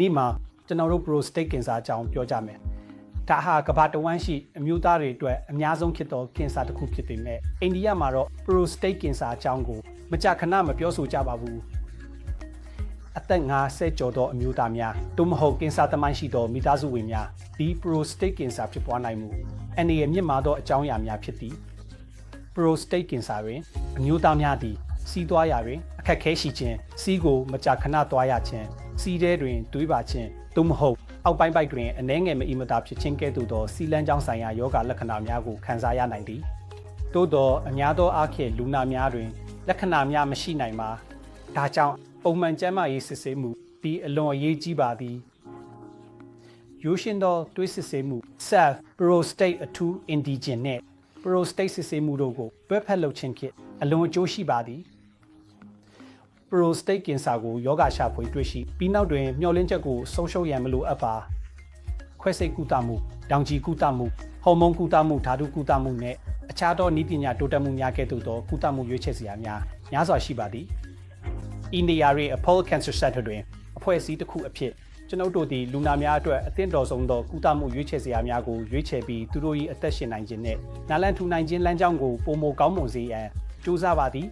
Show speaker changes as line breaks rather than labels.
နေ့မှာကျွန်တော်တို့ prostate cancer အကြောင်းပြောကြမယ်ဒါဟာကမ္ဘာတဝန်းရှိအမျိုးသားတွေအတွက်အများဆုံးဖြစ်သောကင်ဆာတစ်ခုဖြစ်ပေမဲ့အိန္ဒိယမှာတော့ prostate cancer အကြောင်းကိုမကြာခဏမပြောဆိုကြပါဘူးအသက်50ကျော်သောအမျိုးသားများသို့မဟုတ်ကင်ဆာသမိုင်းရှိသောမိသားစုဝင်များဒီ prostate cancer ဖြစ်ပွားနိုင်မှုအနေရမြင့်မားသောအကြောင်းအရာများဖြစ်သည် prostate cancer တွင်အမျိုးသားများသည်စီးသွားရာတွင်အခက်အခဲရှိခြင်းစီးကိုမကြာခဏသွားရခြင်း စီးထဲတွင်တွေးပါခြင်းသို့မဟုတ်အောက်ပိုင်းပိုက်တွင်အနှဲငယ်မအီမတာဖြစ်ခြင်းကဲ့သို့သောစီလန်းကြောင်းဆိုင်ရာယောဂလက္ခဏာများကိုခံစားရနိုင်သည်သို့သောအများသောအားဖြင့်လူနာများတွင် လက္ခဏာများမရှိနိုင်ပါဒါကြောင့်ပုံမှန်ကျန်းမာရေးစစ်ဆေးမှုဒီအလွန်အရေးကြီးပါသည်ရိုးရှင်းသောတွေးစစ်ဆေးမှု self prostate အထူး indigen နဲ့ prostate စစ်ဆေးမှုတို့ကိုတွဲဖက်လုပ်ခြင်းဖြင့်အလွန်အကျိုးရှိပါသည် prostate cancer ကိုယောဂရှာဖွေတွေ့ရှိပြီးနောက်တွင်မျှော်လင့်ချက်ကိုဆုံးရှုံးရန်မလိုအပ်ပါခွဲစိတ်ကုသမှုတောင်ကြီးကုသမှုဟော်မုန်းကုသမှုဓာတုကုသမှုနဲ့အခြားသောနည်းပညာတိုးတက်မှုများကဲ့သို့သောကုသမှုရွေးချယ်စရာများများစွာရှိပါသည်အိန္ဒိယရဲ့ Apollo Cancer Center တွင်အဖွဲ့အစည်းတစ်ခုအဖြစ်ကျွန်ုပ်တို့သည်လူနာများအတွက်အသင့်တော်ဆုံးသောကုသမှုရွေးချယ်စရာများကိုရွေးချယ်ပြီးသူတို့၏အသက်ရှင်နိုင်ခြင်းနဲ့နာလန်ထူနိုင်ခြင်းလမ်းကြောင်းကိုပုံမကောင်းမွန်စေရန်ကြိုးစားပါသည်